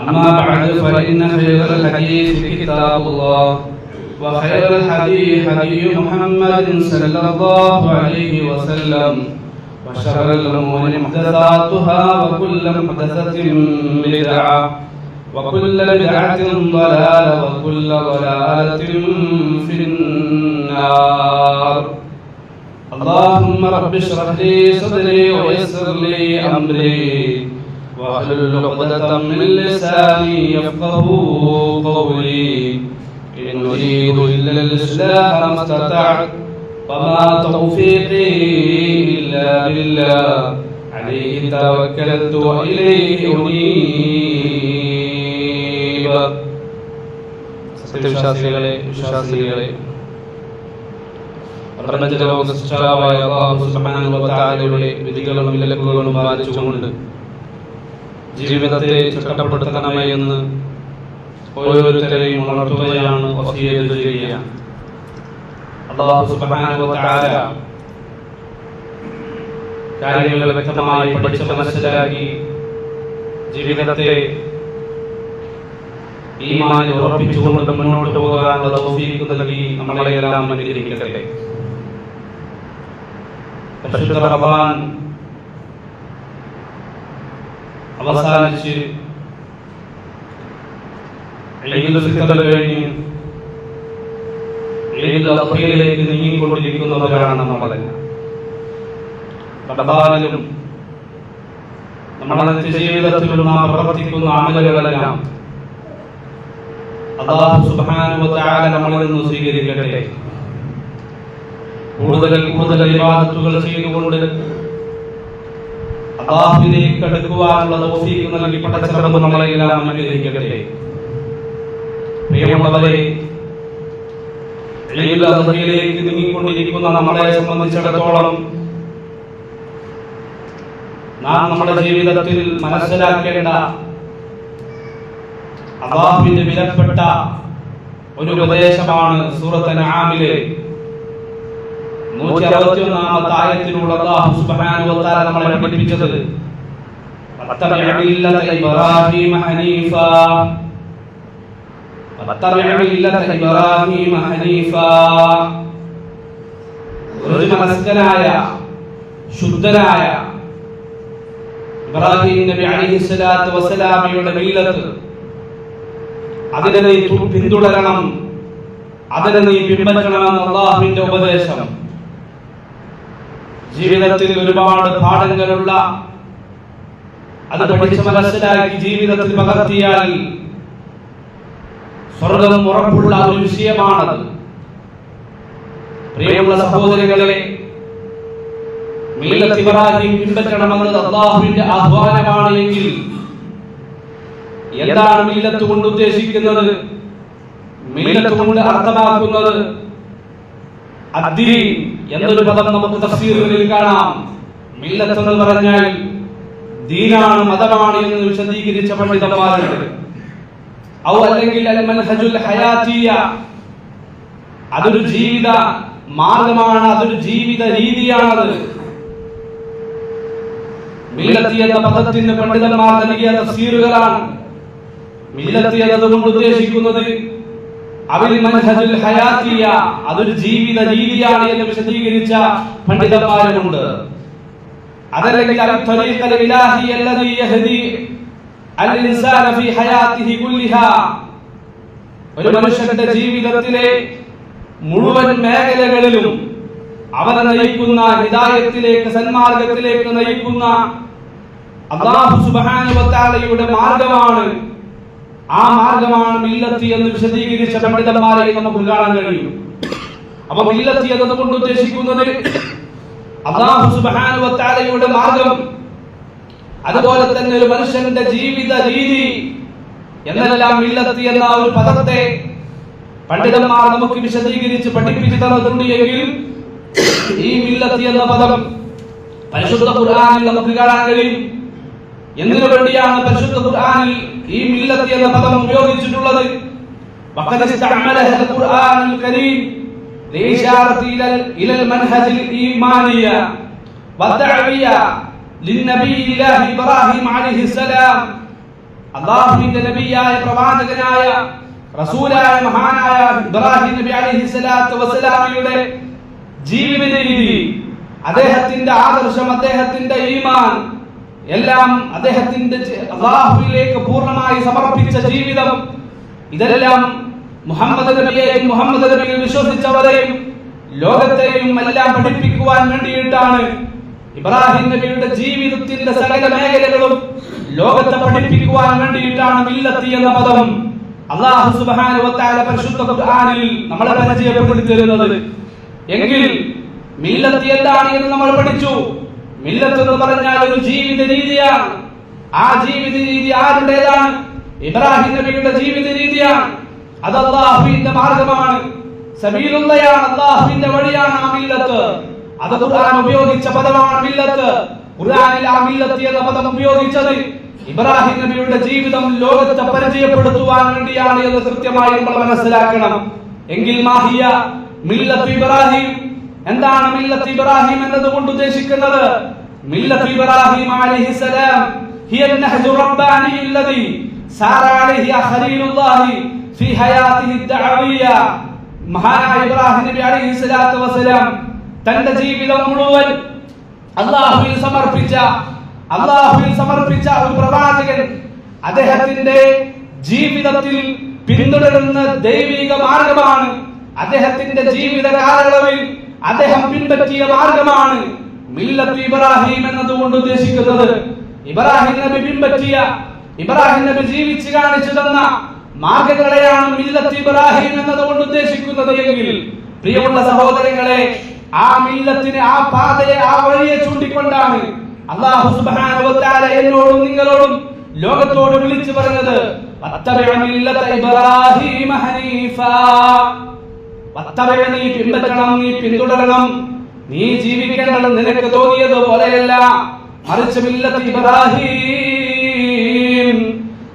أما بعد فإن خير الحديث كتاب الله وخير الحديث هدي محمد صلى الله عليه وسلم. وشر الأمور محدثاتها وكل محدثة بدعة وكل بدعة ضلالة وكل ضلالة في النار. اللهم رب اشرح لي صدري ويسر لي أمري. واحلل عقدة من لساني يفقه قولي إن أريد إلا الإصلاح ما استطعت وما توفيقي إلا بالله عليه توكلت وإليه أنيب സത്യവിശ്വാസികളെ വിശ്വാസികളെ പ്രപഞ്ചലോക സൃഷ്ടാവായ അല്ലാഹു സുബ്ഹാനഹു വ തആലയുടെ വിധികളും വിലക്കുകളും പാലിച്ചുകൊണ്ട് ജീവിതത്തെ ചിട്ടപ്പെടുത്തണമേ എന്ന് ഓരോരുത്തരെയും ഉണർത്തുകയാണ് വസിയത്ത് ചെയ്യുക. അല്ലാഹു സുബ്ഹാനഹു വ തആല കാര്യങ്ങൾ വ്യക്തമായി പഠിച്ച് മനസ്സിലാക്കി ജീവിതത്തെ ഈമാൻ ഉറപ്പിച്ചുകൊണ്ട് മുന്നോട്ട് പോകാനുള്ള തൗഫീഖ് നൽകി നമ്മളെ എല്ലാം അനുഗ്രഹിക്കട്ടെ. പരിശുദ്ധ റമദാൻ അവസാനിച്ച് കഴിഞ്ഞ് ഈദുൽ നീങ്ങിക്കൊണ്ടിരിക്കുന്നവരാണ് നമ്മളെല്ലാം റമദാനിലും നമ്മുടെ നിത്യജീവിതത്തിലും നാം പ്രവർത്തിക്കുന്ന ആമലുകളെല്ലാം വ തആല നമ്മളിൽ നിന്ന് സ്വീകരിക്കട്ടെ. കൂടുതൽ കൂടുതൽ ഇബാദത്തുകൾ ചെയ്തുകൊണ്ട് പ്രിയമുള്ളവരെ നീങ്ങിക്കൊണ്ടിരിക്കുന്ന നമ്മളെ നമ്മുടെ ജീവിതത്തിൽ മനസ്സിലാക്കേണ്ട അള്ളാഹുവിന്റെ വിലപ്പെട്ട ഒരു ഉപദേശമാണ് സൂറത്ത് അൻആമിലെ. നൂറ്റി നമ്മളെ പഠിപ്പിച്ചത്. ശുദ്ധനായ ഇബ്രാഹിം നബി അലൈഹി സ്വലാത്തു അതിനെ നീ പിന്തുടരണം അതിനെ നീ അള്ളാഹുവിന്റെ ഉപദേശം. ജീവിതത്തിൽ ഒരുപാട് പാഠങ്ങളുള്ള അത് പഠിച്ച് മനസ്സിലാക്കി ജീവിതത്തിൽ പകർത്തിയാൽ സ്വർഗം ഉറപ്പുള്ള ഒരു വിഷയമാണത്. പ്രിയമുള്ള സഹോദരങ്ങളെ മില്ലത്ത് ഇബ്രാഹിം പിൻപറ്റണമെന്നത് അള്ളാഹുവിന്റെ ആഹ്വാനമാണ് എങ്കിൽ എന്താണ് മില്ലത്ത് കൊണ്ട് ഉദ്ദേശിക്കുന്നത്? മില്ലത്ത് കൊണ്ട് അർത്ഥമാക്കുന്നത് അദ്ദീൻ എന്നൊരു പദം നമുക്ക് തഫ്സീറുകളിൽ കാണാം. മില്ലത്ത് എന്ന് പറഞ്ഞാൽ ദീനാണ് മതമാണ് എന്ന് വിശദീകരിച്ച പണ്ഡിതന്മാരുണ്ട്. ഔ അല്ലെങ്കിൽ അൽ മൻഹജുൽ ഹയാത്തിയ അതൊരു ജീവിത മാർഗമാണ് അതൊരു ജീവിത രീതിയാണത് മില്ലത്തി എന്ന പദത്തിന് പണ്ഡിതന്മാർ നൽകിയ തഫ്സീറുകളാണ്. മില്ലത്തി എന്നതുകൊണ്ട് ഉദ്ദേശിക്കുന്നത് അതൊരു ജീവിത രീതിയാണ് എന്ന് വിശദീകരിച്ച പണ്ഡിതന്മാരുമുണ്ട്. അതല്ലെങ്കിൽ ഒരു മനുഷ്യന്റെ ജീവിതത്തിലെ മുഴുവൻ മേഖലകളിലും അവനെ നയിക്കുന്ന ഹിതായത്തിലേക്ക് സന്മാർഗത്തിലേക്ക് നയിക്കുന്ന അള്ളാഹു തആലയുടെ മാർഗമാണ് ആ മാർഗമാണ് മില്ലത്ത് എന്ന് വിശദീകരിച്ച പണ്ഡിതന്മാരെ നമുക്ക് കാണാൻ കഴിയും. അപ്പൊ മില്ലത്തി എന്നതുകൊണ്ട് ഉദ്ദേശിക്കുന്നത് അള്ളാഹു തആലയുടെ മാർഗം അതുപോലെ തന്നെ ഒരു മനുഷ്യന്റെ ജീവിത രീതി എന്നെല്ലാം മില്ലത്ത് എന്ന ഒരു പദത്തെ പണ്ഡിതന്മാർ നമുക്ക് വിശദീകരിച്ച് പഠിപ്പിച്ചു തന്നിട്ടുണ്ട് എങ്കിൽ ഈ മില്ലത്ത് എന്ന പദം പരിശുദ്ധ ഖുർആനിൽ നമുക്ക് കാണാൻ കഴിയും. എന്തിനു വേണ്ടിയാണ് പരിശുദ്ധ ഖുർആനിൽ ഈ മില്ലത്തി എന്ന പദം ഉപയോഗിച്ചിട്ടുള്ളത് وقد استعملها القرآن الكريم لإشارة إلى إلى المنهج الإيمانية والدعوية للنبي الله إبراهيم عليه السلام അള്ളാഹുവിന്റെ നബിയായ പ്രവാചകനായ റസൂലായ മഹാനായ ഇബ്രാഹിം നബി അലൈഹി സ്വലാത്തു വസ്സലാമിയുടെ ജീവിത രീതി അദ്ദേഹത്തിന്റെ ആദർശം അദ്ദേഹത്തിന്റെ ഈമാൻ എല്ലാം അദ്ദേഹത്തിന്റെ അള്ളാഹുവിലേക്ക് പൂർണമായി സമർപ്പിച്ച ജീവിതം. ഇതെല്ലാം മുഹമ്മദ് നബിയെയും മുഹമ്മദ് നബിയിൽ വിശ്വസിച്ചവരെയും ലോകത്തെയും എല്ലാം പഠിപ്പിക്കുവാൻ വേണ്ടിയിട്ടാണ് ഇബ്രാഹിം നബിയുടെ ജീവിതത്തിന്റെ സകല മേഖലകളും ലോകത്തെ പഠിപ്പിക്കുവാൻ വേണ്ടിയിട്ടാണ് മില്ലത്തി എന്ന പദം അള്ളാഹു തആല പരിശുദ്ധ ഖുർആനിൽ നമ്മളെ പരിചയപ്പെടുത്തി തരുന്നത് എങ്കിൽ മില്ലത്തി എന്താണ് എന്ന് നമ്മൾ പഠിച്ചു. മില്ലത്ത് എന്ന് പറഞ്ഞാൽ ഒരു ജീവിത രീതിയാണ് ആ ജീവിത രീതി ആരുടേതാണ്? ഇബ്രാഹിം നബിയുടെ ജീവിത രീതിയാണ് അത് അള്ളാഹുവിന്റെ മാർഗമാണ്. സബീലുള്ളയാണ് അള്ളാഹുവിന്റെ വഴിയാണ് ആ മില്ലത്ത്. അത് ഖുർആൻ ഉപയോഗിച്ച പദമാണ് മില്ലത്ത്. ഖുർആനിൽ ആ മില്ലത്ത് എന്ന പദം ഉപയോഗിച്ചത് ഇബ്രാഹിം നബിയുടെ ജീവിതം ലോകത്തെ പരിചയപ്പെടുത്തുവാൻ വേണ്ടിയാണ് എന്ന് കൃത്യമായി നമ്മൾ മനസ്സിലാക്കണം. എങ്കിൽ മാഹിയ മില്ലത്ത് ഇബ്രാഹിം. എന്താണ് മില്ലത്ത് ഇബ്രാഹിം എന്നതുകൊണ്ട് ഉദ്ദേശിക്കുന്നത്? മില്ലത്ത് ഇബ്രാഹിം അലൈഹിസ്സലാം هي النهج الرباني الذي سار عليه خليل الله في حياته الدعوية മഹാനായ ഇബ്രാഹിം നബി അലൈഹി സ്വലാത്തു വസ്സലാം തന്റെ ജീവിതം മുഴുവൻ അള്ളാഹുവിൽ സമർപ്പിച്ച അള്ളാഹുവിൽ സമർപ്പിച്ച ഒരു പ്രവാചകൻ അദ്ദേഹത്തിന്റെ ജീവിതത്തിൽ പിന്തുടരുന്ന ദൈവിക മാർഗമാണ് അദ്ദേഹത്തിന്റെ ജീവിത കാലയളവിൽ അദ്ദേഹം പിൻപറ്റിയ മാർഗമാണ് മില്ലത്ത് ഇബ്രാഹിം എന്നതുകൊണ്ട് ഉദ്ദേശിക്കുന്നത് ഇബ്രാഹിം നബി പിൻപറ്റിയ ഇബ്രാഹിം നബി ജീവിച്ചു കാണിച്ചു തന്ന മാർഗങ്ങളെയാണ് മില്ലത്ത് ഇബ്രാഹിം എന്നതുകൊണ്ട് ഉദ്ദേശിക്കുന്നത് എങ്കിൽ പ്രിയമുള്ള സഹോദരങ്ങളെ ആ മില്ലത്തിനെ ആ പാതയെ ആ വഴിയെ ചൂണ്ടിക്കൊണ്ടാണ് അള്ളാഹു സുബ്ഹാനഹു വ തആല എന്നോടും നിങ്ങളോടും ലോകത്തോട് വിളിച്ചു പറഞ്ഞത്. ഇബ്രാഹിം ഹനീഫാ. നീ പിന്തുടരണം. നീ ജീവിക്കണമെന്ന് നിനക്ക് തോന്നിയത് പോലെയല്ല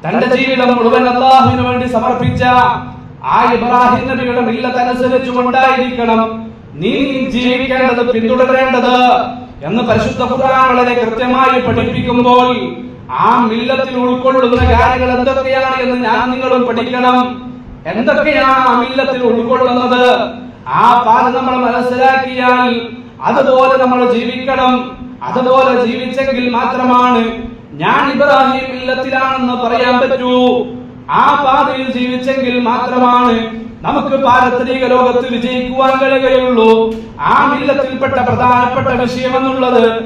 തന്റെ ജീവിതം മുഴുവൻ അള്ളാഹുവിന് വേണ്ടി സമർപ്പിച്ച ആ ഇബ്രാഹിം നബിയുടെ മില്ലത്ത് അനുസരിച്ചു കൊണ്ടായിരിക്കണം നീ ജീവിക്കേണ്ടത് പിന്തുടരേണ്ടത് എന്ന് പരിശുദ്ധ ഖുർആൻ കൃത്യമായി പഠിപ്പിക്കുമ്പോൾ ആ മില്ലത്തിൽ ഉൾക്കൊള്ളുന്ന കാര്യങ്ങൾ എന്തൊക്കെയാണ് എന്ന് ഞാൻ നിങ്ങളും പഠിക്കണം. എന്തൊക്കെയാണ് ആ മില്ലത്തിൽ ഉൾക്കൊള്ളുന്നത്? ആ പാത നമ്മൾ മനസ്സിലാക്കിയാൽ അതുപോലെ നമ്മൾ ജീവിക്കണം. അതുപോലെ ജീവിച്ചെങ്കിൽ മാത്രമാണ് ഞാൻ ഇബ്രാഹിം ഇല്ലത്തിലാണെന്ന് പറയാൻ പറ്റൂ. ആ പാതയിൽ ജീവിച്ചെങ്കിൽ മാത്രമാണ് നമുക്ക് പാരത്രിക ലോകത്ത് വിജയിക്കുവാൻ കഴിയുകയുള്ളൂ. ആ മില്ലത്തിൽപ്പെട്ട പ്രധാനപ്പെട്ട വിഷയം എന്നുള്ളത്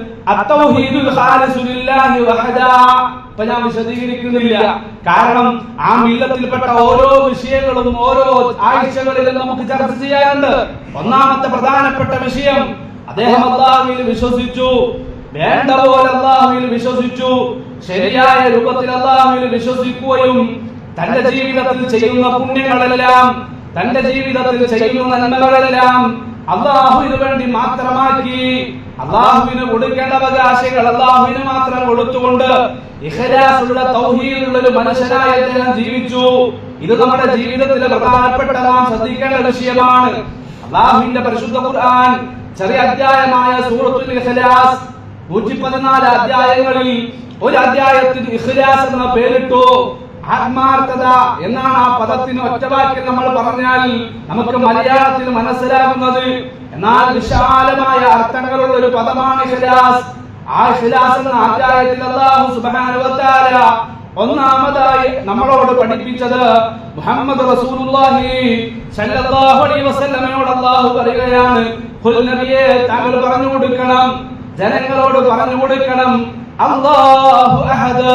ഞാൻ വിശദീകരിക്കുന്നില്ല. കാരണം ആ മില്ലത്തിൽപ്പെട്ട ഓരോ വിഷയങ്ങളും ഓരോ ആഴ്ചകളിലും നമുക്ക് ചർച്ച ചെയ്യാനുണ്ട്. ഒന്നാമത്തെ പ്രധാനപ്പെട്ട വിഷയം അദ്ദേഹം അള്ളാഹുവിൽ വിശ്വസിച്ചു. വേണ്ട പോലെ അള്ളാഹുവിൽ വിശ്വസിച്ചു. ശരിയായ രൂപത്തിൽ അള്ളാഹുവിൽ വിശ്വസിക്കുകയും തന്റെ ജീവിതത്തിൽ ചെയ്യുന്ന പുണ്യങ്ങളെല്ലാം തന്റെ ജീവിതത്തിൽ ചെയ്യുന്ന നന്മകളെല്ലാം അള്ളാഹുവിന് വേണ്ടി മാത്രമാക്കി. അള്ളാഹുവിന് കൊടുക്കേണ്ട അവകാശങ്ങൾ അള്ളാഹുവിന് മാത്രം കൊടുത്തുകൊണ്ട് ഇഹരാസുള്ള തൗഹീദുള്ള ഒരു മനുഷ്യനായി അദ്ദേഹം ജീവിച്ചു. ഇത് നമ്മുടെ ജീവിതത്തിലെ പ്രധാനപ്പെട്ട നാം ശ്രദ്ധിക്കേണ്ട വിഷയമാണ്. അള്ളാഹുവിന്റെ പരിശുദ്ധ ഖുർആൻ ചെറിയ അധ്യായമായ സൂറത്തുൽ ഇഖ്ലാസ് നൂറ്റി പതിനാല് അധ്യായങ്ങളിൽ ഒരു അധ്യായത്തിന് ഇഖ്ലാസ് എന്ന പേരിട്ടു. ആത്മാർത്ഥത എന്നാണ് ആ പദത്തിന് ഒറ്റവാക്കിൽ നമ്മൾ പറഞ്ഞാൽ നമുക്ക് മലയാളത്തിൽ മനസ്സിലാകുന്നത് എന്നാൽ വിശാലമായ അർത്ഥങ്ങളുള്ള ഒരു പദമാണ് ഇഖ്ലാസ്. ആ ഇഖ്ലാസ് എന്ന അധ്യായത്തിൽ അല്ലാഹു സുബ്ഹാനഹു വ തആല ഒന്നാമതായി നമ്മളോട് പഠിപ്പിച്ചത് മുഹമ്മദ് റസൂലുള്ളാഹി സല്ലല്ലാഹു അലൈഹി വസല്ലമയോട് അല്ലാഹു പറയുകയാണ് നബിയെ താങ്കൾ പറഞ്ഞു കൊടുക്കണം. ജനങ്ങളോട് പറഞ്ഞു കൊടുക്കണം. അല്ലാഹു അഹദ്.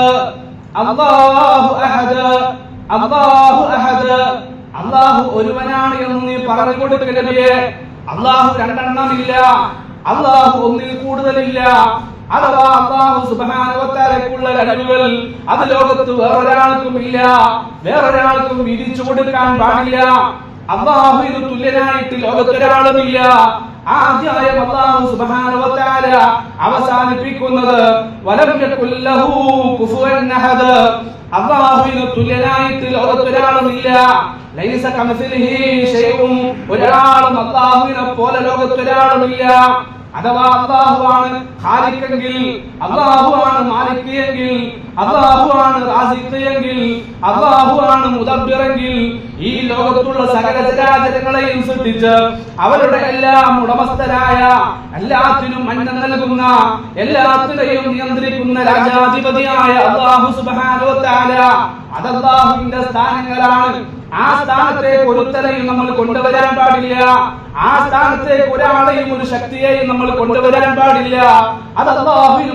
അല്ലാഹു അഹദ്. അല്ലാഹു അഹദ്. അല്ലാഹു ഒരുവനാണ് എന്ന് നീ പറഞ്ഞു കൊടുക്കുക നബിയെ. അല്ലാഹു രണ്ടെണ്ണമില്ല അല്ലാഹു ഒന്നിൽ കൂടുതലില്ല. അഥവാ അള്ളാഹു സുബാനുവത്താലേക്കുള്ള കഴിവുകൾ അത് ലോകത്ത് വേറൊരാൾക്കും ഇല്ല. വേറൊരാൾക്കും വിധിച്ചു കൊടുക്കാൻ പാടില്ല. അള്ളാഹു ഇത് തുല്യനായിട്ട് ലോകത്തൊരാളുമില്ല ആ അധ്യായം അള്ളാഹു സുബാനുവത്താല അവസാനിപ്പിക്കുന്നത് വലം യകുൽ ലഹു കുഫുവൻ അഹദ്. അള്ളാഹുവിന് ലൈസ കമസിലിഹി ഷൈഉം ഒരാളും അള്ളാഹുവിനെ പോലെ ലോകത്തൊരാളുമില്ല. അഥവാ അള്ളാഹുവാണ് ഖാലിക്കെങ്കിൽ അള്ളാഹുവാണ് മാലിക് എങ്കിൽ അള്ളാഹുവാണ് റാസിഖ് എങ്കിൽ അള്ളാഹുവാണ് മുദബ്ബിറെങ്കിൽ ഈ ലോകത്തുള്ള സകല ചരാചരങ്ങളെയും സൃഷ്ടിച്ച് അവരുടെ എല്ലാം ഉടമസ്ഥരായ എല്ലാത്തിനും മഞ്ഞ നൽകുന്ന എല്ലാത്തിനെയും നിയന്ത്രിക്കുന്ന രാജാധിപതിയായ അള്ളാഹു സുബ്ഹാനഹു വ തആല അത് അള്ളാഹുവിന്റെ സ്ഥാനങ്ങളാണ്. ആ സ്ഥാനത്തേക്ക് ഒരുത്തരെയും നമ്മൾ കൊണ്ടുവരാൻ പാടില്ല. ആ സ്ഥാനത്തേക്ക് ഒരാളെയും ഒരു ശക്തിയെയും നമ്മൾ കൊണ്ടുവരാൻ പാടില്ല. അത്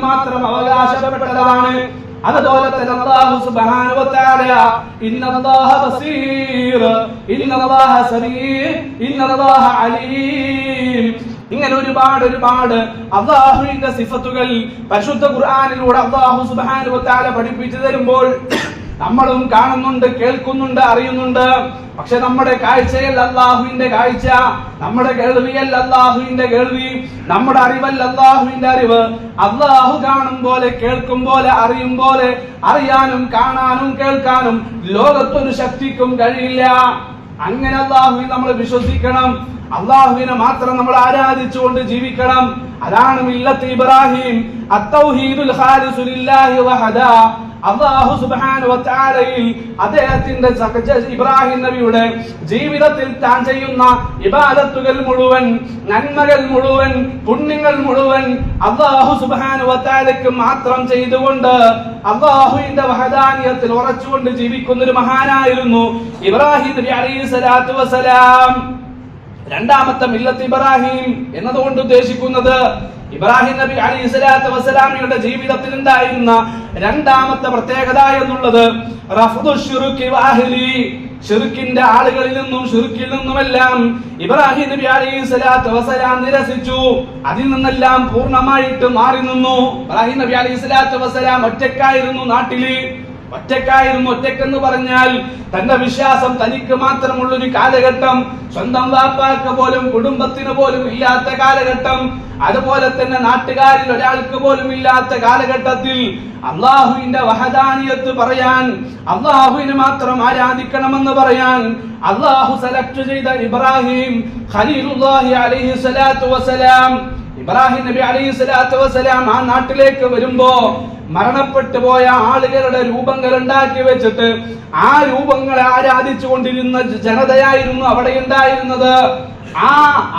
മാത്രം അവകാശപ്പെട്ടതാണ്. അതുപോലെ അല്ലാഹു ഇന്നല്ലാഹ ഇന്നല്ലാഹ സരീ ഇന്നല്ലാഹ അലീം. ഇങ്ങനെ ഒരുപാട് ഒരുപാട് അള്ളാഹുവിന്റെ സിഫത്തുകൾ പരിശുദ്ധ ഖുർആനിലൂടെ അള്ളാഹു സുബ്ഹാനഹു പഠിപ്പിച്ചു തരുമ്പോൾ നമ്മളും കാണുന്നുണ്ട് കേൾക്കുന്നുണ്ട് അറിയുന്നുണ്ട്. പക്ഷെ നമ്മുടെ കാഴ്ചയിൽ അള്ളാഹുവിന്റെ കാഴ്ച. നമ്മുടെ കേൾവിയല്ല അള്ളാഹുവിന്റെ കേൾവി. നമ്മുടെ അറിവല്ല അള്ളാഹുവിന്റെ അറിവ്. അള്ളാഹു കാണും പോലെ കേൾക്കും പോലെ അറിയും പോലെ അറിയാനും കാണാനും കേൾക്കാനും ലോകത്തൊരു ശക്തിക്കും കഴിയില്ല. അങ്ങനെ അള്ളാഹുവിൻ നമ്മൾ വിശ്വസിക്കണം. അള്ളാഹുവിനെ മാത്രം നമ്മൾ ആരാധിച്ചുകൊണ്ട് ജീവിക്കണം. അതാണ് മില്ലത്ത് ഇബ്രാഹിം. അത്തൗഹീദുൽ ഖാലിസു ലില്ലാഹി വഹദാ. അള്ളാഹു തആലയിൽ അദ്ദേഹത്തിന്റെ ഇബ്രാഹിം നബിയുടെ ജീവിതത്തിൽ താൻ ചെയ്യുന്ന ഇബാദത്തുകൾ മുഴുവൻ നന്മകൾ മുഴുവൻ പുണ്യങ്ങൾ മുഴുവൻ അള്ളാഹു തആലയ്ക്ക് മാത്രം ചെയ്തുകൊണ്ട് അള്ളാഹുവിന്റെ വഹദാനിയത്തിൽ ഉറച്ചുകൊണ്ട് ജീവിക്കുന്ന ഒരു മഹാനായിരുന്നു ഇബ്രാഹിം നബി അലൈഹി സ്വലാത്തു വസ്സലാം. രണ്ടാമത്തെ മില്ലത്ത് ഇബ്രാഹിം എന്നതുകൊണ്ട് ഉദ്ദേശിക്കുന്നത് ഇബ്രാഹിം നബി അലി സ്വലാത്തു വസ്സലാമിയുടെ ജീവിതത്തിൽ ഉണ്ടായിരുന്ന രണ്ടാമത്തെ പ്രത്യേകത എന്നുള്ളത് ഷിർക്കിന്റെ ആളുകളിൽ നിന്നും ഷിർക്കിൽ നിന്നുമെല്ലാം ഇബ്രാഹിം നബി അലൈഹി സ്വലാത്തു വസ്സലാം നിരസിച്ചു. അതിൽ നിന്നെല്ലാം പൂർണമായിട്ട് മാറി നിന്നു. ഇബ്രാഹിം നബി അലൈഹി സ്വലാത്തു വസ്സലാം ഒറ്റക്കായിരുന്നു നാട്ടിൽ. ഒറ്റക്കായിരുന്നു ഒറ്റക്കെന്ന് പറഞ്ഞാൽ തന്റെ വിശ്വാസം തനിക്ക് മാത്രമുള്ള ഒരു കാലഘട്ടം സ്വന്തം വാപ്പാക്ക് പോലും കുടുംബത്തിന് പോലും ഇല്ലാത്ത കാലഘട്ടം അതുപോലെ തന്നെ നാട്ടുകാരിൽ ഒരാൾക്ക് പോലും ഇല്ലാത്ത കാലഘട്ടത്തിൽ അള്ളാഹുവിന്റെ വഹദാനിയത്ത് പറയാൻ അള്ളാഹുവിനെ മാത്രം ആരാധിക്കണമെന്ന് പറയാൻ അള്ളാഹു സെലക്ട് ചെയ്ത ഇബ്രാഹിം ഖലീലുല്ലാഹി അലൈഹി സ്വലാത്തു വസ്സലാം. ഇബ്രാഹിം നബി അലൈഹി സ്വലാത്തു വസ്സലാം ആ നാട്ടിലേക്ക് വരുമ്പോ മരണപ്പെട്ടു പോയ ആളുകളുടെ രൂപങ്ങൾ ഉണ്ടാക്കി വെച്ചിട്ട് ആ രൂപങ്ങളെ ആരാധിച്ചു കൊണ്ടിരുന്ന ജനതയായിരുന്നു അവിടെ ഉണ്ടായിരുന്നത്. ആ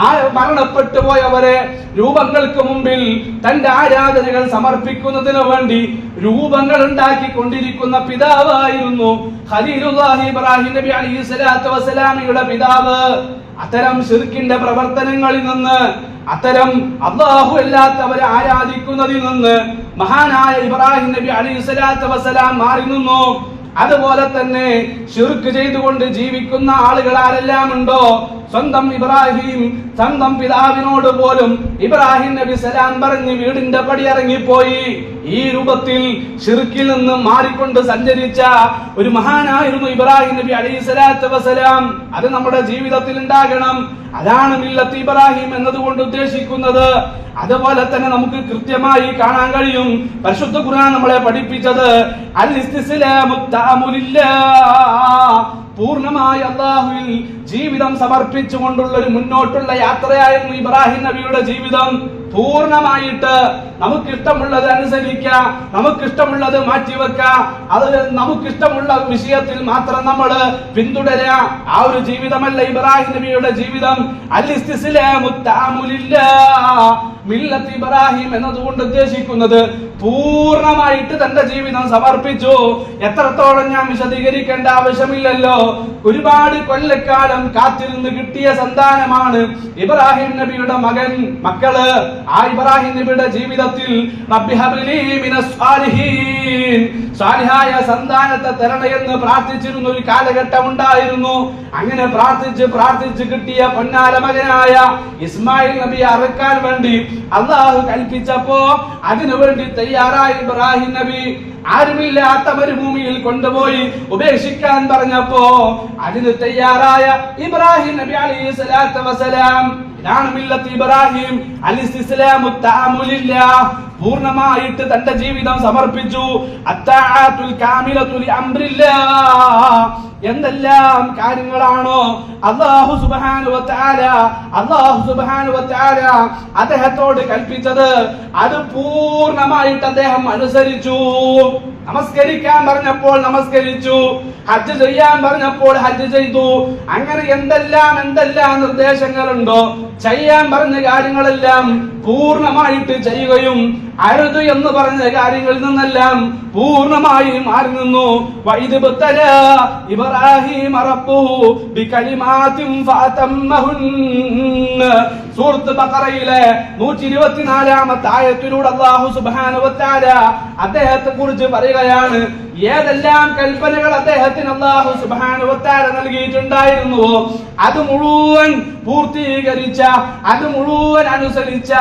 ആ മരണപ്പെട്ടു പോയവരെ രൂപങ്ങൾക്ക് മുമ്പിൽ തന്റെ ആരാധനകൾ സമർപ്പിക്കുന്നതിന് വേണ്ടി രൂപങ്ങൾ ഉണ്ടാക്കി കൊണ്ടിരിക്കുന്ന പിതാവായിരുന്നു ഖലീലുല്ലാഹി ഇബ്രാഹിം നബി അലൈഹി സ്വലാത്തു വസ്സലാമിയുടെ പിതാവ്. അത്തരം ശിർക്കിന്റെ പ്രവർത്തനങ്ങളിൽ നിന്ന് അത്തരം അള്ളാഹു അല്ലാത്തവരെ ആരാധിക്കുന്നതിൽ നിന്ന് മഹാനായ ഇബ്രാഹിം നബി അലി സ്വലാത്തു വസ്സലാം മാറി നിന്നു. അതുപോലെ തന്നെ ഷിർക്ക് ചെയ്തുകൊണ്ട് ജീവിക്കുന്ന ആളുകൾ ആരെല്ലാം ഉണ്ടോ സ്വന്തം ഇബ്രാഹിം സ്വന്തം പിതാവിനോട് പോലും ഇബ്രാഹിം നബി സലാം പറഞ്ഞ് വീടിന്റെ പടി ഇറങ്ങിപ്പോയി. ഈ രൂപത്തിൽ ഷിർക്കിൽ നിന്ന് മാറിക്കൊണ്ട് സഞ്ചരിച്ച ഒരു മഹാനായിരുന്നു ഇബ്രാഹിം നബി അലൈഹി സ്വലാത്തു വസ്സലാം. അത് നമ്മുടെ ജീവിതത്തിൽ ഉണ്ടാകണം. അതാണ് മില്ലത്ത് ഇബ്രാഹിം എന്നതുകൊണ്ട് ഉദ്ദേശിക്കുന്നത്. അതുപോലെ തന്നെ നമുക്ക് കൃത്യമായി കാണാൻ കഴിയും. പരിശുദ്ധ ഖുർആൻ നമ്മളെ പഠിപ്പിച്ചത് അൽ ഇസ്തിസ്ലാമു തഅമുലില്ലാ പൂർണമായി അള്ളാഹുവിൽ ജീവിതം സമർപ്പിച്ചുകൊണ്ടുള്ള ഒരു മുന്നോട്ടുള്ള യാത്രയായിരുന്നു ഇബ്രാഹിം നബിയുടെ ജീവിതം. പൂർണമായിട്ട് നമുക്ക് ഇഷ്ടമുള്ളത് അനുസരിക്ക നമുക്കിഷ്ടമുള്ളത് മാറ്റിവെക്ക. അത് നമുക്കിഷ്ടമുള്ള വിഷയത്തിൽ മാത്രം നമ്മൾ പിന്തുടരുക ആ ഒരു ജീവിതമല്ല ഇബ്രാഹിം നബിയുടെ ജീവിതം. അൽ മില്ലത്ത് ഇബ്രാഹിം എന്നതുകൊണ്ട് ഉദ്ദേശിക്കുന്നത് പൂർണമായിട്ട് തന്റെ ജീവിതം സമർപ്പിച്ചു. എത്രത്തോളം ഞാൻ വിശദീകരിക്കേണ്ട ആവശ്യമില്ലല്ലോ. ഒരുപാട് കൊല്ലക്കാലം കാത്തിരുന്ന് കിട്ടിയ സന്താനമാണ് ഇബ്രാഹിം നബിയുടെ മകൻ മക്കൾ. ആ ഇബ്രാഹിം നബിയുടെ ജീവിതത്തിൽ. സ്വാലിഹായ സന്താനത്തെ തരണയെന്ന് പ്രാർത്ഥിച്ചിരുന്ന ഒരു കാലഘട്ടം ഉണ്ടായിരുന്നു. അങ്ങനെ പ്രാർത്ഥിച്ച് പ്രാർത്ഥിച്ച് കിട്ടിയ പൊന്നാല മകനായ ഇസ്മായിൽ നബിയെ അറക്കാൻ വേണ്ടി അള്ളാഹു കൽപ്പിച്ചപ്പോ അതിനു വേണ്ടി തയ്യാറായി ഇബ്രാഹിം നബി ആരുമില്ലാത്ത ഭൂമിയിൽ കൊണ്ടുപോയി ഉപേക്ഷിക്കാൻ പറഞ്ഞപ്പോ അതിന് തയ്യാറായ ഇബ്രാഹിം നബി അലൈഹി സ്വലാത്തു ഇതാണ് മില്ലത്ത് ഇബ്രാഹിം. അലിസ്തിസ്ലാമു താമുലില്ല പൂർണമായിട്ട് തന്റെ ജീവിതം സമർപ്പിച്ചു. എന്തെല്ലാം കാര്യങ്ങളാണോ? അള്ളാഹു തആല അള്ളാഹു സുബ്ഹാനഹു അദ്ദേഹത്തോട് കൽപ്പിച്ചത്. അത് പൂർണമായിട്ട് അദ്ദേഹം അനുസരിച്ചു. നമസ്കരിക്കാൻ പറഞ്ഞപ്പോൾ നമസ്കരിച്ചു. ഹജ്ജ് ചെയ്യാൻ പറഞ്ഞപ്പോൾ ഹജ്ജ് ചെയ്തു. അങ്ങനെ എന്തെല്ലാം എന്തെല്ലാം നിർദ്ദേശങ്ങളുണ്ടോ ചെയ്യാൻ പറഞ്ഞ കാര്യങ്ങളെല്ലാം പൂർണമായിട്ട് ചെയ്യുകയും അരുത് എന്ന് പറഞ്ഞ കാര്യങ്ങളിൽ നിന്നെല്ലാം പൂർണമായി മാറി നിന്നു. ഇബ്രാഹിം സൂറത്ത് ബഖറയിലെ 124ാമത്തെ ആയത്തിലൂടെ അല്ലാഹു സുബ്ഹാനഹു വ അദ്ദേഹത്തെ കുറിച്ച് പറയുകയാണ്. ഏതെല്ലാം കൽപ്പനകൾ അദ്ദേഹത്തിന് അള്ളാഹു തആല നൽകിയിട്ടുണ്ടായിരുന്നുവോ? അത് മുഴുവൻ പൂർത്തീകരിച്ച അത് മുഴുവൻ അനുസരിച്ച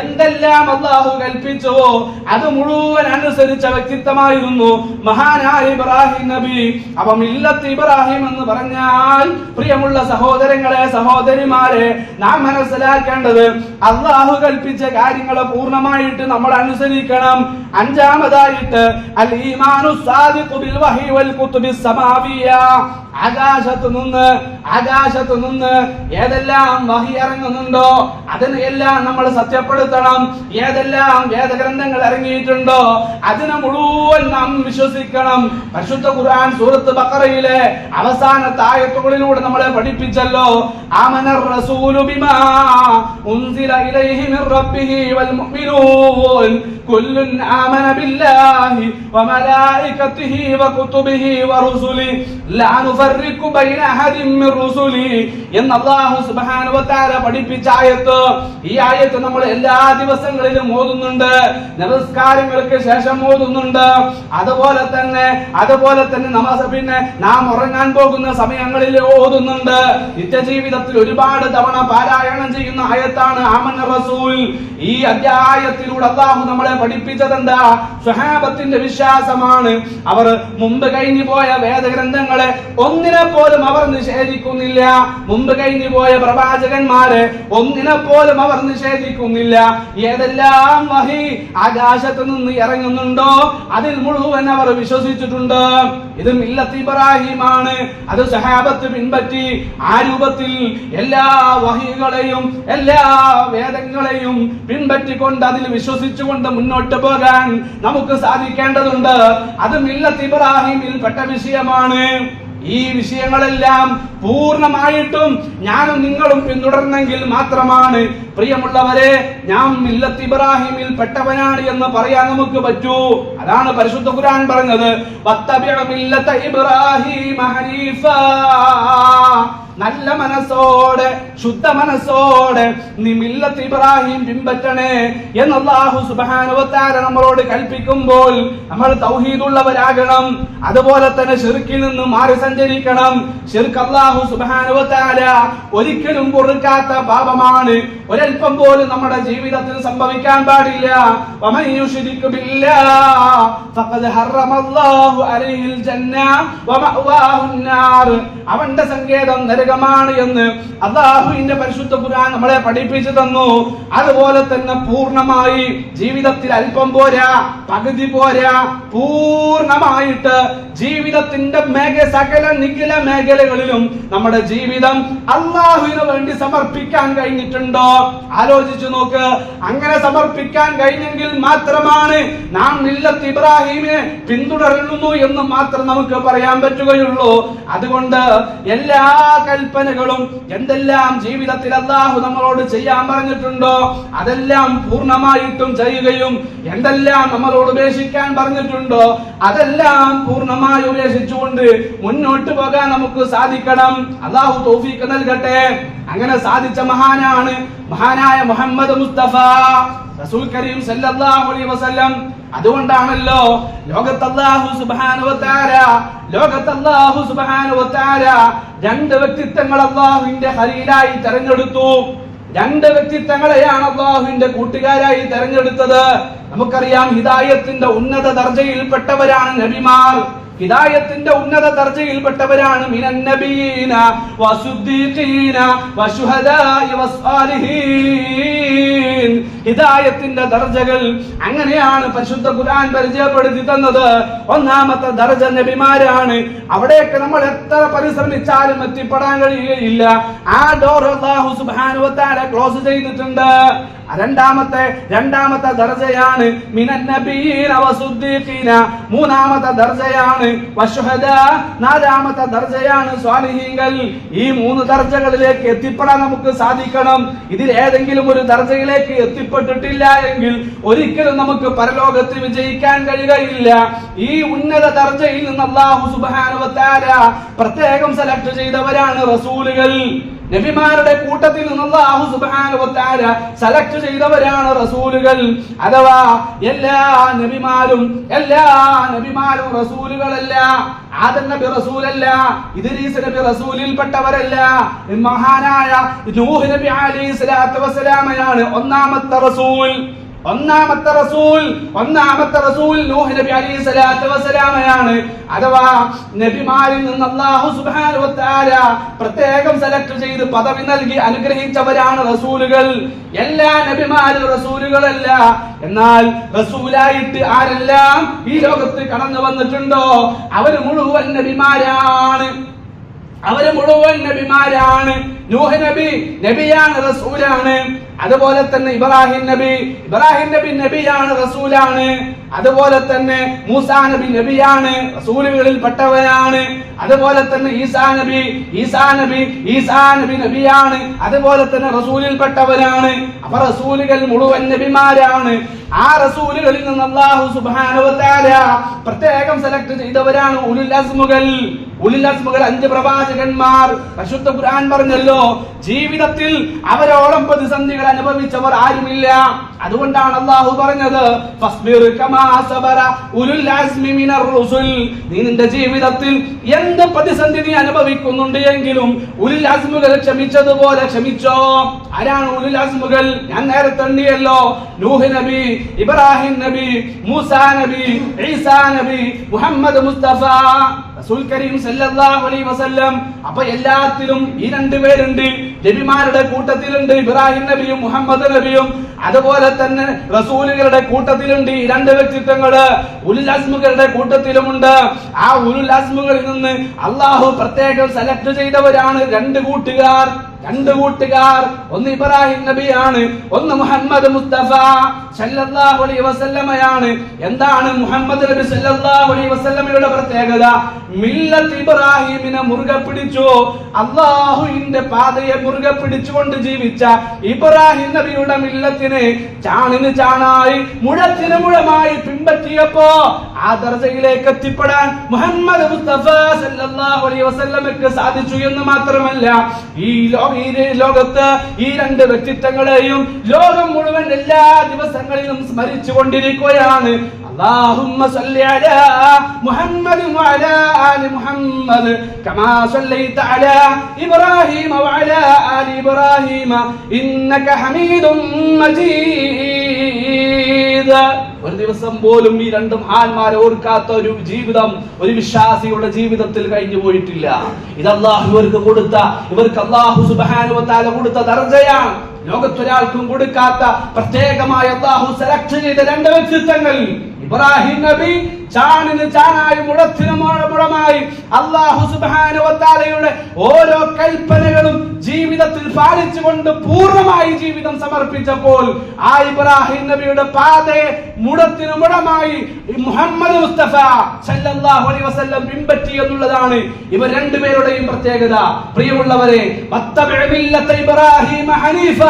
എന്തെല്ലാം അള്ളാഹു കൽപ്പിച്ചുവോ അത് മുഴുവൻ അനുസരിച്ച വ്യക്തിത്വമായിരുന്നു മഹാനായ ഇബ്രാഹിം നബി. അപ്പം ഇല്ലത്ത് ഇബ്രാഹിം എന്ന് പറഞ്ഞാൽ പ്രിയമുള്ള സഹോദരങ്ങളെ സഹോദരിമാരെ നാം മനസ്സിലാക്കേണ്ടത് അള്ളാഹു കൽപ്പിച്ച കാര്യങ്ങളെ പൂർണമായിട്ട് നമ്മൾ അനുസരിക്കണം. അഞ്ചാമതായിട്ട് അൽ ബിൽ വഹി വൽ കുതുബി സമാവിയ ആകാശത്ത് നിന്ന് ആകാശത്തു നിന്ന് ഏതെല്ലാം വഹി ഇറങ്ങുന്നുണ്ടോ അതിനെല്ലാം നമ്മൾ സത്യപ്പെടുത്തണം. ഏതെല്ലാം വേദഗ്രന്ഥങ്ങൾ ഇറങ്ങിയിട്ടുണ്ടോ അതിനെ മുഴുവൻ നാം വിശ്വസിക്കണം. പരിശുദ്ധ ഖുർആൻ സൂറത്ത് ബഖറയിലെ അവസാന ആയത്തുകളിലൂടെ നമ്മളെ പഠിപ്പിച്ചല്ലോ. ആമനർ റസൂലു ബിമാ ഉൻസില ഇലൈഹി മിർ റബ്ബിഹി വൽ മുഅ്മിനൂൻ. കുല്ലുൻ ആമന ബില്ലാഹി വമലായികതിഹി വ വറുസുലി ലാ എന്ന് വ തആല പഠിപ്പിച്ച ആയത്ത്. ഈ ആയത്ത് നമ്മൾ എല്ലാ ദിവസങ്ങളിലും ഓതുന്നുണ്ട്. നമസ്കാരങ്ങൾക്ക് ശേഷം ഓതുന്നുണ്ട്. അതുപോലെ തന്നെ അതുപോലെ തന്നെ നമസ് പിന്നെ നാം ഉറങ്ങാൻ പോകുന്ന സമയങ്ങളിൽ ഓതുന്നുണ്ട്. നിത്യജീവിതത്തിൽ ഒരുപാട് തവണ പാരായണം ചെയ്യുന്ന ആയത്താണ് ആമന റസൂൽ. ഈ അധ്യായത്തിലൂടെ അള്ളാഹു നമ്മളെ പഠിപ്പിച്ചത് എന്താ സ്വഹാബത്തിന്റെ വിശ്വാസമാണ്. അവർ മുമ്പ് കഴിഞ്ഞു പോയ വേദഗ്രന്ഥങ്ങളെ ഒന്നിനെ പോലും അവർ നിഷേധിക്കുന്നില്ല. മുമ്പ് കഴിഞ്ഞു പോയ പ്രവാചകന്മാര് ഒന്നിനെ പോലും അവർ നിഷേധിക്കുന്നില്ല. ഏതെല്ലാം വഹി ആകാശത്ത് നിന്ന് ഇറങ്ങുന്നുണ്ടോ? അതിൽ മുഴുവൻ അവർ വിശ്വസിച്ചിട്ടുണ്ട്. ഇത് മില്ലത്ത് ഇബ്രാഹിമാണ്. അത് സഹാബത്ത് പിൻപറ്റി ആ രൂപത്തിൽ എല്ലാ വഹികളെയും എല്ലാ വേദങ്ങളെയും പിൻപറ്റിക്കൊണ്ട് അതിൽ വിശ്വസിച്ചുകൊണ്ട് മുന്നോട്ട് പോകാൻ നമുക്ക് സാധിക്കേണ്ടതുണ്ട്. അത് മില്ലത്ത് ഇബ്രാഹിമിൽ പെട്ട വിഷയമാണ്. ഈ വിഷയങ്ങളെല്ലാം പൂർണമായിട്ടും ഞാനും നിങ്ങളും പിന്തുടർന്നെങ്കിൽ മാത്രമാണ്. പ്രിയമുള്ളവരെ ഞാൻ മില്ലത്ത് ഇബ്രാഹിമിൽ പെട്ടവനാണ് എന്ന് പറയാൻ നമുക്ക് പറ്റൂ. അതാണ് പരിശുദ്ധ ഖുരാൻ പറഞ്ഞത്. ഇബ്രാഹിം നല്ല മനസ്സോടെ ശുദ്ധ മനസ്സോടെ നീ മില്ലത്ത് ഇബ്രാഹിം പിൻപറ്റണേ എന്ന് അള്ളാഹു സുബാനുവത്താര നമ്മളോട് കൽപ്പിക്കുമ്പോൾ നമ്മൾ തൗഹീദുള്ളവരാകണം. അതുപോലെ തന്നെ ഷിർക്കിൽ നിന്ന് മാറി സഞ്ചരിക്കണം. ഷിർക്ക് അള്ളാഹു സുബാനുവത്താര ഒരിക്കലും പൊറുക്കാത്ത പാപമാണ്. ഒരൽപ്പം പോലും നമ്മുടെ ജീവിതത്തിൽ സംഭവിക്കാൻ പാടില്ല. അവന്റെ സങ്കേതം നരക നരകമാണ് എന്ന് അള്ളാഹുവിന്റെ പരിശുദ്ധ ഖുർആൻ നമ്മളെ പഠിപ്പിച്ചു തന്നു. അതുപോലെ തന്നെ പൂർണമായി ജീവിതത്തിൽ അല്പം പോരാ പകുതി പോരാ പൂർണമായിട്ട് ജീവിതത്തിന്റെ മേഖ സകല നിഖില മേഖലകളിലും നമ്മുടെ ജീവിതം അള്ളാഹുവിന് വേണ്ടി സമർപ്പിക്കാൻ കഴിഞ്ഞിട്ടുണ്ടോ? ആലോചിച്ചു നോക്ക്. അങ്ങനെ സമർപ്പിക്കാൻ കഴിഞ്ഞെങ്കിൽ മാത്രമാണ് നാം മില്ലത്ത് ഇബ്രാഹിമിനെ പിന്തുടരുന്നു എന്ന് മാത്രം നമുക്ക് പറയാൻ പറ്റുകയുള്ളൂ. അതുകൊണ്ട് എല്ലാ കൽപ്പനകളും എന്തെല്ലാം ജീവിതത്തിൽ അള്ളാഹു നമ്മളോട് ചെയ്യാൻ പറഞ്ഞിട്ടുണ്ടോ അതെല്ലാം പൂർണമായിട്ടും ചെയ്യുകയും എന്തെല്ലാം നമ്മളോട് ഉപേക്ഷിക്കാൻ പറഞ്ഞിട്ടുണ്ടോ അതെല്ലാം പൂർണമായി ഉപേക്ഷിച്ചുകൊണ്ട് മുന്നോട്ട് പോകാൻ നമുക്ക് സാധിക്കണം. അള്ളാഹു തൗഫീഖ് നൽകട്ടെ. അങ്ങനെ സാധിച്ച മഹാനാണ് മഹാനായ മുഹമ്മദ് മുസ്തഫ. റസൂൽ കരീം സല്ലല്ലാഹു അലൈഹി വസല്ലം അതുകൊണ്ടാണല്ലോ ലോകത്ത് അല്ലാഹു സുബ്ഹാനഹു വ തആല ലോകത്ത് അല്ലാഹു സുബ്ഹാനഹു വ തആല രണ്ട് വ്യക്തിത്വങ്ങൾ അല്ലാഹുവിന്റെ ഖലീലായി തെരഞ്ഞെടുത്തു. രണ്ട് വ്യക്തിത്വങ്ങളെയാണ് അള്ളാഹുവിന്റെ കൂട്ടുകാരായി തെരഞ്ഞെടുത്തത്. നമുക്കറിയാം ഹിദായത്തിന്റെ ഉന്നത ദർജയിൽപ്പെട്ടവരാണ് നബിമാർ. ഹിദായത്തിന്റെ ഉന്നത ദർജയിൽപ്പെട്ടവരാണ് മിനന്നബീന വസുദ്ദീഖീന വശുഹദായ വസ്സാലിഹീൻ. ഹിദായത്തിന്റെ ദർജകൾ അങ്ങനെയാണ് പരിശുദ്ധ ഖുർആൻ പരിചയപ്പെടുത്തി തന്നത്. ഒന്നാമത്തെ ദർജ നബിമാരാണ്. അവിടെയൊക്കെ നമ്മൾ എത്ര പരിശ്രമിച്ചാലും എത്തിപ്പെടാൻ കഴിയുകയില്ല. ആ ഡോർ അള്ളാഹു വതആല ക്ലോസ് ചെയ്തിട്ടുണ്ട്. രണ്ടാമത്തെ രണ്ടാമത്തെ ദർജയാണ് മൂന്നാമത്തെ ദർജയാണ് നാലാമത്തെ ദർജയാണ് സ്വാലിഹീങ്ങൾ ഈ മൂന്ന് ദർജകളിലേക്ക് എത്തിപ്പെടാൻ നമുക്ക് സാധിക്കണം. ഇതിൽ ഏതെങ്കിലും ഒരു ദർജയിലേക്ക് എത്തിപ്പെട്ടിട്ടില്ല എങ്കിൽ ഒരിക്കലും നമുക്ക് പരലോകത്ത് വിജയിക്കാൻ കഴിയുകയില്ല. ഈ ഉന്നത ദർജയിൽ നിന്ന് അള്ളാഹു സുബാനുവത്താര പ്രത്യേകം സെലക്ട് ചെയ്തവരാണ് റസൂലുകൾ. നബിമാരുടെ കൂട്ടത്തിൽ നിന്നുള്ള വ തആല സെലക്ട് ചെയ്തവരാണ് റസൂലുകൾ. അഥവാ എല്ലാ നബിമാരും എല്ലാ നബിമാരും റസൂലുകളല്ല. ആദം നബി റസൂലല്ല ഇദ്രീസ് നബി റസൂലിൽപ്പെട്ടവരല്ല. മഹാനായ നൂഹ് നബി അലൈഹി സ്വലാത്തു വസ്സലാമയാണ് ഒന്നാമത്തെ റസൂൽ. ഒന്നാമത്തെ റസൂൽ ഒന്നാമത്തെ റസൂൽ നൂഹ് നബി അലൈഹി സ്വലാത്തു വസ്സലാമയാണ്. അഥവാ നബിമാരിൽ നിന്ന് അല്ലാഹു സുബ്ഹാനഹു വ തആല പ്രത്യേകം സെലക്ട് ചെയ്ത് പദവി നൽകി അനുഗ്രഹിച്ചവരാണ് റസൂലുകൾ. എല്ലാ നബിമാരും റസൂലുകളല്ല. എന്നാൽ റസൂലായിട്ട് ആരെല്ലാം ഈ ലോകത്ത് കടന്നു വന്നിട്ടുണ്ടോ? അവർ മുഴുവൻ നബിമാരാണ്. അവർ മുഴുവൻ നബിമാരാണ്. നൂഹ് നബി നബിയാണ് റസൂലാണ്. അതുപോലെ തന്നെ ഇബ്രാഹിം നബി ഇബ്രാഹിം നബി നബിയാണ് റസൂലാണ്. അതുപോലെ തന്നെ മൂസാ നബി നബിയാണ് റസൂലുകളിൽ പെട്ടവനാണ് അതുപോലെ തന്നെ ഈസാ നബി ഈസാ നബി ഈസാ നബി നബിയാണ്. അതുപോലെ തന്നെ റസൂലിൽ പെട്ടവനാണ് അപ്പൊ റസൂലുകൾ മുഴുവൻ നബിമാരാണ്. ആ റസൂലുകളിൽ നിന്ന് വ തആല പ്രത്യേകം സെലക്ട് ചെയ്തവരാണ് ഉലുൽ അസ്മുകൾ. ഉലുൽ അസ്മുകൾ അഞ്ച് പ്രവാചകന്മാർ. പരിശുദ്ധ ഖുർആൻ പറഞ്ഞല്ലോ ജീവിതത്തിൽ അവരോളം പ്രതിസന്ധികൾ അനുഭവിച്ചവർ ആരുമില്ല. അതുകൊണ്ടാണ് അള്ളാഹു പറഞ്ഞത് നീ നിന്റെ ജീവിതത്തിൽ എന്ത് പ്രതിസന്ധി നീ അനുഭവിക്കുന്നുണ്ട് എങ്കിലും ഉലുൽ ക്ഷമിച്ചതുപോലെ ക്ഷമിച്ചോ. ആരാണ് ഉലുൽ അസ്മുകൾ? ഞാൻ നേരത്തെ എണ്ണിയല്ലോ. നൂഹ് നബി ഇബ്രാഹിം നബി മൂസാ നബി ഈസാ നബി മുഹമ്മദ് മുസ്തഫ. റസൂൽ കരീം സല്ലല്ലാഹു അലൈഹി വസല്ലം അപ്പൊ എല്ലാത്തിലും ഈ രണ്ട് പേരുണ്ട്. നബിമാരുടെ കൂട്ടത്തിലുണ്ട് ഇബ്രാഹിം നബിയും മുഹമ്മദ് നബിയും. അതുപോലെ തന്നെ റസൂലുകളുടെ കൂട്ടത്തിലുണ്ട് ഈ രണ്ട് വ്യക്തിത്വങ്ങൾ. ഉലുൽ അസ്മുകളുടെ കൂട്ടത്തിലുമുണ്ട്. ആ ഉലുൽ അസ്മുകളിൽ നിന്ന് അള്ളാഹു പ്രത്യേകം സെലക്ട് ചെയ്തവരാണ് രണ്ട് കൂട്ടുകാർ. രണ്ട് കൂട്ടുകാർ ഒന്ന് ഇബ്രാഹിം നബിയാണ് ഒന്ന് മുഹമ്മദ് മുസ്തഫ സല്ലല്ലാഹു അലൈഹി വസല്ലമയാണ്. എന്താണ് മുഹമ്മദ് നബി സല്ലല്ലാഹു അലൈഹി വസല്ലമയുടെ പ്രത്യേകത? മില്ലത്ത് ഇബ്രാഹിമിനെ മുറുകെ പിടിച്ചു. അള്ളാഹുവിന്റെ പാതയെ മുറുകെ പിടിച്ചുകൊണ്ട് ജീവിച്ച ഇബ്രാഹിം നബിയുടെ മില്ലത്തിനെ ചാണിന് ചാണായി മുഴത്തിന് മുഴമായി പിൻപറ്റിയപ്പോ ആ ദർജയിലേക്ക് എത്തിപ്പെടാൻ മുഹമ്മദ് മുസ്തഫ സല്ലല്ലാഹു അലൈഹി വസല്ലമയ്ക്ക് സാധിച്ചു എന്ന് മാത്രമല്ല ഈ ലോ ഈ ലോകത്ത് ഈ രണ്ട് വ്യക്തിത്വങ്ങളെയും ലോകം മുഴുവൻ എല്ലാ ദിവസങ്ങളിലും സ്മരിച്ചു കൊണ്ടിരിക്കുകയാണ് اللهم صل على محمد وعلى آل محمد كما صليت على إبراهيم وعلى آل إبراهيم إنك حميد مجيد ഒരു ദിവസം പോലും ഈ രണ്ട് മഹാന്മാരെ ഓർക്കാത്ത ഒരു ജീവിതം ഒരു വിശ്വാസിയുടെ ജീവിതത്തിൽ കഴിഞ്ഞു പോയിട്ടില്ല ഇത് അള്ളാഹു ഇവർക്ക് കൊടുത്ത ഇവർക്ക് അള്ളാഹു സുബാനു താല കൊടുത്ത ദർജയാണ് ലോകത്തൊരാൾക്കും കൊടുക്കാത്ത പ്രത്യേകമായ അള്ളാഹു സെലക്ട് ചെയ്ത രണ്ട് വ്യക്തിത്വങ്ങൾ. ഇബ്രാഹിം നബി ചാണിന് ചാനായി മുഴ- മുഴമായി അള്ളാഹു സുബാനുവത്താലയുടെ ഓരോ കൽപ്പനകളും ജീവിതത്തിൽ പാലിച്ചുകൊണ്ട് പൂർണമായി ജീവിതം സമർപ്പിച്ചപ്പോൾ ആ ഇബ്രാഹിം നബിയുടെ പാതയെ മുടത്തിന് മുടമായി മുഹമ്മദ് മുസ്തഫ സല്ലല്ലാഹു അലൈഹി വസല്ലം പിൻപറ്റി എന്നുള്ളതാണ് ഇവർ രണ്ടുപേരുടെയും പ്രത്യേകത. പ്രിയമുള്ളവരെ ഇബ്രാഹിം ഹനീഫ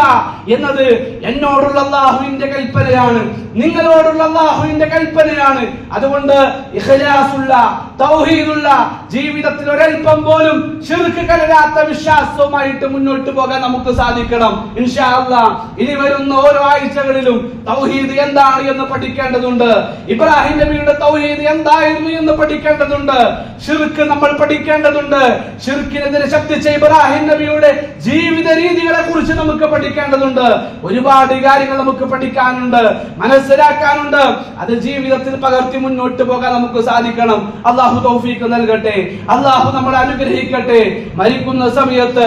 എന്നത് എന്നോടുള്ള അള്ളാഹുവിന്റെ കൽപ്പനയാണ്. നിങ്ങളോടുള്ള അള്ളാഹുവിന്റെ കൽപ്പനയാണ്. അതുകൊണ്ട് ഇഖ്ലാസുള്ള തൗഹീദുള്ള ജീവിതത്തിൽ ഒരൽപ്പം പോലും ശിർക്ക് കലരാത്ത വിശ്വാസവുമായിട്ട് മുന്നോട്ട് പോകാൻ നമുക്ക് സാധിക്കണം. ഇൻഷാ അല്ലാ ഇനി വരുന്ന ഓരോ ആഴ്ചകളിലും തൗഹീദ് എന്താണ് എന്ന് പഠിക്കേണ്ടതുണ്ട്. ഇബ്രാഹിം നബിയുടെ തൗഹീദ് എന്തായിരുന്നു എന്ന് പഠിക്കേണ്ടതുണ്ട്. ഷിർക്ക് നമ്മൾ പഠിക്കേണ്ടതുണ്ട്. ഷിർക്കിനെതിരെ ശബ്ദിച്ച ഇബ്രാഹിം നബിയുടെ ജീവിത രീതികളെ കുറിച്ച് നമുക്ക് പഠിക്കേണ്ടതുണ്ട്. ഒരുപാട് കാര്യങ്ങൾ നമുക്ക് പഠിക്കാനുണ്ട്. മനസ്സിൽ മനസ്സിലാക്കാനുണ്ട്. അത് ജീവിതത്തിൽ പകർത്തി മുന്നോട്ട് പോകാൻ നമുക്ക് സാധിക്കണം. അള്ളാഹു തൗഫീഖ് നൽകട്ടെ. അള്ളാഹു നമ്മളെ അനുഗ്രഹിക്കട്ടെ. മരിക്കുന്ന സമയത്ത്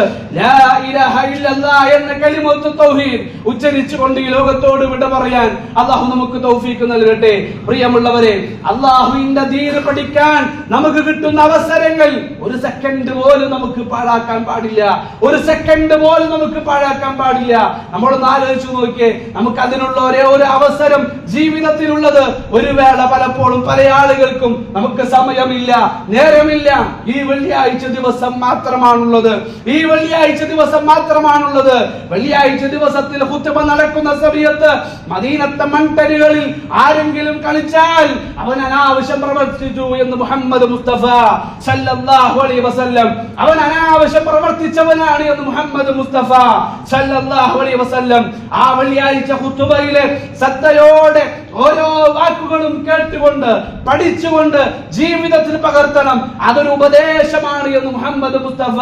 എന്ന കലിമത്ത് തൗഹീദ് ഉച്ചരിച്ചുകൊണ്ട് ഈ ലോകത്തോട് വിട പറയാൻ അള്ളാഹു നമുക്ക് തൗഫീഖ് നൽകട്ടെ. പ്രിയമുള്ളവരെ അള്ളാഹുവിന്റെ ദീന് പഠിക്കാൻ നമുക്ക് കിട്ടുന്ന അവസരങ്ങൾ ഒരു സെക്കൻഡ് പോലും നമുക്ക് പാഴാക്കാൻ പാടില്ല. ഒരു സെക്കൻഡ് പോലും നമുക്ക് പാഴാക്കാൻ പാടില്ല. നമ്മളൊന്ന് ആലോചിച്ചു നോക്കിയേ. നമുക്ക് അതിനുള്ള ഒരേ ഒരു അവസരം ജീവിതത്തിലുള്ളത് ഒരു വേള പലപ്പോഴും പല ആളുകൾക്കും നമുക്ക് സമയമില്ല നേരമില്ല. ഈ വെള്ളിയാഴ്ച ദിവസം മാത്രമാണുള്ളത്. ഈ വെള്ളിയാഴ്ച ദിവസം മാത്രമാണുള്ളത്. വെള്ളിയാഴ്ച ദിവസത്തിൽ കുത്തുമ നടക്കുന്ന സമയത്ത് മദീനത്തെ മൺതരികളിൽ ആരെങ്കിലും കളിച്ചാൽ അവൻ അനാവശ്യം പ്രവർത്തിച്ചു എന്ന് മുഹമ്മദ് മുസ്തഫ സല്ലല്ലാഹു അലൈഹി വസല്ലം. അവൻ അനാവശ്യം പ്രവർത്തിച്ചവനാണ് എന്ന് മുഹമ്മദ് മുസ്തഫ സല്ലല്ലാഹു അലൈഹി വസല്ലം. ആ വെള്ളിയാഴ്ച ഹുത്തുബയിലെ ശ്രദ്ധയോടെ ഓരോ വാക്കുകളും കേട്ടുകൊണ്ട് പഠിച്ചുകൊണ്ട് ജീവിതത്തിൽ പകർത്തണം. അതൊരു ഉപദേശമാണ് എന്ന് മുഹമ്മദ് മുസ്തഫ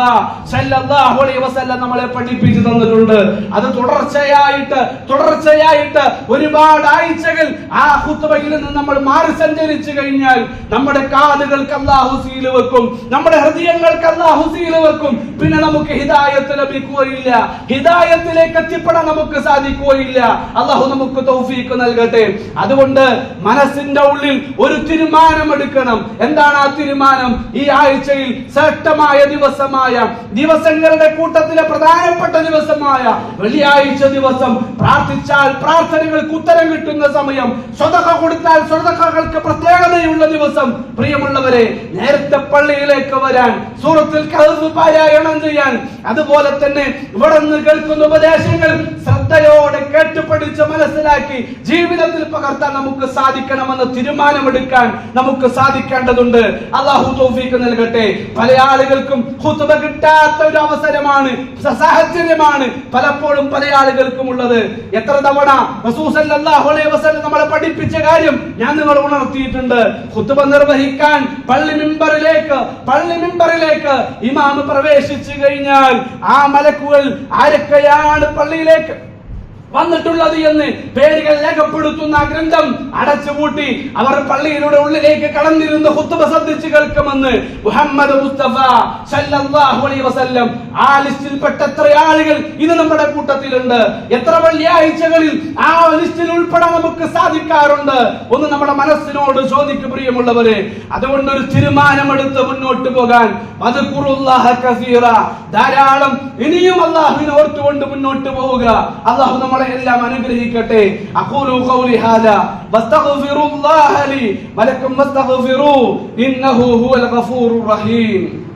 സല്ലല്ലാഹു അലൈഹി വസല്ലം നമ്മളെ പഠിപ്പിച്ചു തന്നിട്ടുണ്ട്. അത് തുടർച്ചയായിട്ട് തുടർച്ചയായിട്ട് ഒരുപാട് ആഴ്ചകൾ ആ ഖുത്ബയിൽ നിന്ന് നമ്മൾ മാറി സഞ്ചരിച്ചു കഴിഞ്ഞാൽ നമ്മുടെ കാതുകൾക്ക് അല്ലാഹു സീൽ വെക്കും നമ്മുടെ ഹൃദയങ്ങൾക്ക് അല്ലാഹു സീൽ വെക്കും. പിന്നെ നമുക്ക് ഹിദായത്ത് ലഭിക്കുകയില്ല. ഹിദായത്തിലേക്ക് എത്തിപ്പെടാൻ നമുക്ക് സാധിക്കുകയില്ല. അല്ലാഹു നമുക്ക് തൗഫീഖ് നൽകട്ടെ അതുകൊണ്ട് മനസ്സിന്റെ ഉള്ളിൽ ഒരു തീരുമാനമെടുക്കണം. എന്താണ് ആ തീരുമാനം? ഈ ആഴ്ചയിൽ ശ്രേഷ്ഠമായ ദിവസമായ ദിവസങ്ങളുടെ കൂട്ടത്തിലെ പ്രധാനപ്പെട്ട ദിവസമായ വെള്ളിയാഴ്ച ദിവസം പ്രാർത്ഥിച്ചാൽ പ്രാർത്ഥനകൾക്ക് ഉത്തരം കിട്ടുന്ന സമയം സ്വതക കൊടുത്താൽ സ്വതകൾക്ക് പ്രത്യേകതയുള്ള ദിവസം. പ്രിയമുള്ളവരെ നേരത്തെ പള്ളിയിലേക്ക് വരാൻ സൂറത്തിൽ കഹ്ഫ് പാരായണം ചെയ്യാൻ അതുപോലെ തന്നെ ഇവിടെ നിന്ന് കേൾക്കുന്ന ഉപദേശങ്ങൾ ശ്രദ്ധയോടെ കേട്ടുപഠിച്ച് മനസ്സിലാക്കി ജീവിതത്തിൽ പകർത്താൻ നമുക്ക് സാധിക്കണമെന്ന് തീരുമാനമെടുക്കാൻ നമുക്ക് സാധിക്കേണ്ടതുണ്ട്. അള്ളാഹു തോഫീക്ക് നൽകട്ടെ. പല ആളുകൾക്കും ഖുത്ബ കിട്ടാത്ത ഒരു അവസരമാണ് സാഹചര്യമാണ് പലപ്പോഴും പല ആളുകൾക്കും ഉള്ളത്. എത്ര തവണ നമ്മളെ പഠിപ്പിച്ച കാര്യം ഞാൻ നിങ്ങൾ ഉണർത്തിയിട്ടുണ്ട്. ഖുത്ബ നിർവഹിക്കാൻ പള്ളി മിമ്പറിലേക്ക് പള്ളി മിമ്പറിലേക്ക് ഇമാം പ്രവേശിച്ചു കഴിഞ്ഞാൽ ആ മലക്കുകൾ ആരൊക്കെയാണ് പള്ളിയിലേക്ക് വന്നിട്ടുള്ളത് എന്ന് പേരുകൾ രേഖപ്പെടുത്തുന്ന ആ ഗ്രന്ഥം അടച്ചുപൂട്ടി അവർ പള്ളിയിലൂടെ ഉള്ളിലേക്ക് കടന്നിരുന്ന് ഹുത്തുബ ശ്രദ്ധിച്ച് കേൾക്കുമെന്ന് മുഹമ്മദ് മുസ്തഫ സല്ലല്ലാഹു അലൈഹി വസല്ലം. ആ ലിസ്റ്റിൽപ്പെട്ട എത്ര ആളുകൾ ഇത് നമ്മുടെ കൂട്ടത്തിലുണ്ട്. എത്ര വെള്ളിയാഴ്ചകളിൽ ആ ലിസ്റ്റിൽ ഉൾപ്പെടാൻ നമുക്ക് സാധിക്കാറുണ്ട് ഒന്ന് നമ്മുടെ മനസ്സിനോട് ചോദിക്ക് പ്രിയമുള്ളവരെ. അതുകൊണ്ട് ഒരു തീരുമാനമെടുത്ത് മുന്നോട്ട് പോകാൻ ധാരാളം ഇനിയും അള്ളാഹുവിനെ ഓർത്തുകൊണ്ട് മുന്നോട്ട് പോവുക. അള്ളാഹു നമ്മളെ എല്ലാം അനുഗ്രഹിക്കട്ടെ. അഖൂലു ഖൗലി ഹാദാ. വസ്തഗ്ഫിറുല്ലാഹ ലി. വലക്കും വസ്തഗ്ഫിറൂ. ഗഫൂറുർ റഹീം.